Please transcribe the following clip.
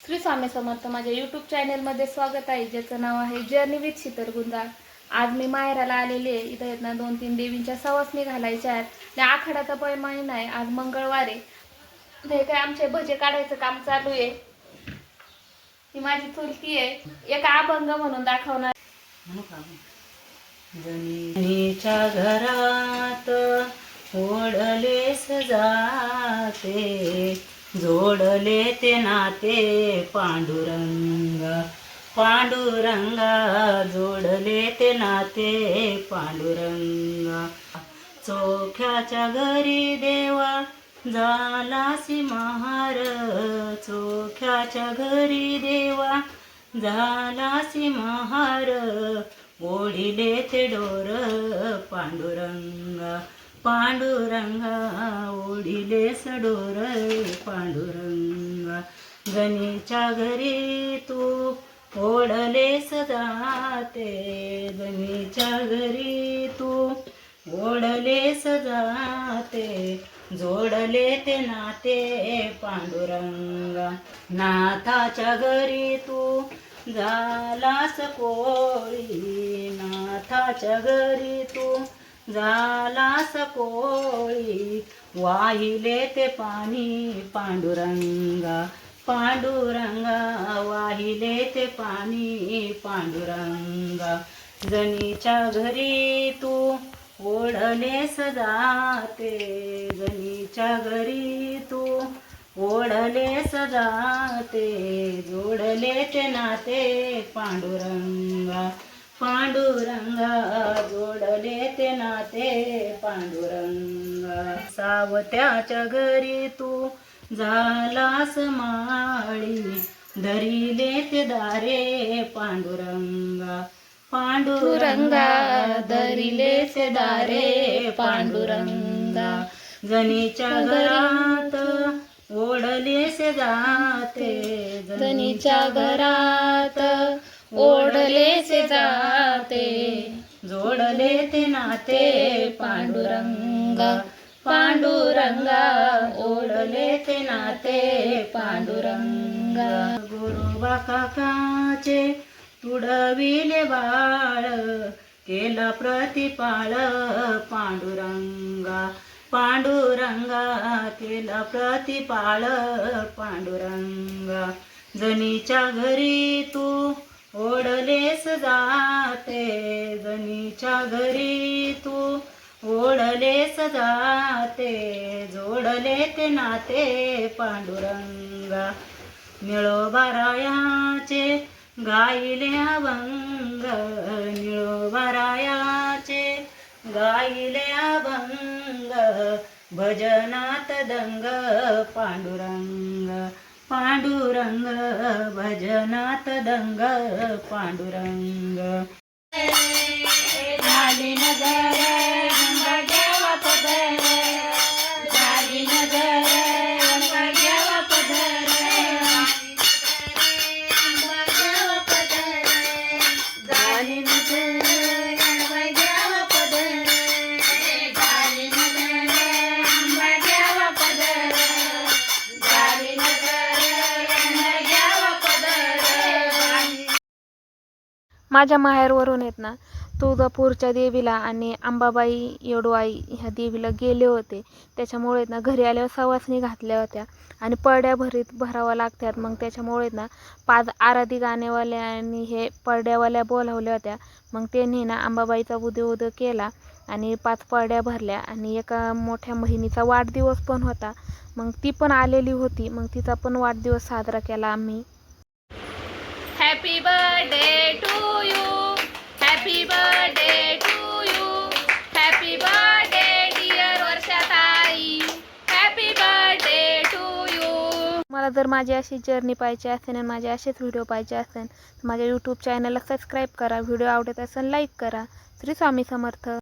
श्री स्वामी समर्थ माझ्या यूट्यूब चॅनेलमध्ये स्वागत आहे. ज्याचं नाव आहे जर्नी विथ शीतर गुंजाळ. आज मी माहेराला आलेली आहे. इथं येत ना दोन तीन देवींच्या सवासणी घालायच्या आहेत. आणि आखाड्याचा पण महिना आहे. आज मंगळवार आहे. हे काय आमचे भजे काढायचं काम चालू आहे. ही माझी चुलती आहे. एक अभंग म्हणून दाखवणार. जनीच्या घरात ओढले सजाते जोडले ते नाते पांडुरंग. पांडुरंगा जोडले ते नाते पांडुरंग. चोख्याच्या घरी देवा झालासी महार. चोख्याच्या घरी देवा झालासी महार. ओढिले ते डोर पांडुरंग. पांडुरंगा ओढिले सडोर पांडुरंगा. गणीच्या घरी तू ओढले जाते गणीच्या घरी तू ओढले जाते जोडले ते नाते पांडुरंगा. नाथाच्या घरी तू झालास कोळी. नाथाच्या घरी तू झाला सकोळी वाहिले ते पाणी पांडुरंगा. पांडुरंगा वाहिले ते पाणी पांडुरंगा. जनीच्या घरी तू ओढले जाते जनीच्या घरी तू ओढले जाते जोडले ते नाते पांडुरंगा. पांडुरंगा जोडले ते नाते. पांडुरंगा सावत्याच्या घरी तू झालास माळी. धरिले ते दारे. पांडुरंगा पांडुरंगा धरिले ते दारे. पांडुरंगा जनीच्या घरात ओढले से जाते. जनीच्या घरात ओढले से जाते जोडले ते नाते पांडुरंगा पांडुरंगा ओढले ते नाते पांडुरंगा. गुरुबा काकाचे तुडविले बाळ केला प्रतिपाळ पांडुरंगा पांडुरंगा केला प्रतिपाळ पांडुरंगा. जनीच्या घरी तू ओढलेस जाते जनीच्या घरी तू. ओढलेस जाते जोडले ते नाते पांडुरंगा. निळोबारायाचे गाईले अभंग. निळोबारायाचे गाईले अभंग. भजनात दंग पांडुरंग. पांडुरंग भजनात दंग पांडुरंग माझ्या माहेरवरून आहेत ना तुळजापूरच्या देवीला आणि अंबाबाई येडोबाई ह्या देवीला गेले होते. त्याच्यामुळे ना घरी आल्यावर सवासणी घातल्या होत्या आणि पडड्या भरीत भराव्या लागतात मग त्याच्यामुळे ना पाच आराधी गाणेवाल्या आणि हे पडड्यावाल्या बोलावल्या होत्या. मग त्यांनी ना अंबाबाईचा उदय उदय केला आणि पाच पडड्या भरल्या आणि एका मोठ्या बहिणीचा वाढदिवस पण होता. मग ती पण आलेली होती. मग तिचा पण वाढदिवस साजरा केला आम्ही. हॅपी बर्थडे टू तुम्हाला मला जर माझी अशी जर्नी पाहिजे असेल आणि माझे असेच व्हिडिओ पाहिजे असेल माझ्या यूट्यूब चॅनलला सबस्क्राईब करा. व्हिडिओ आवडत असेल लाईक करा. श्री स्वामी समर्थ.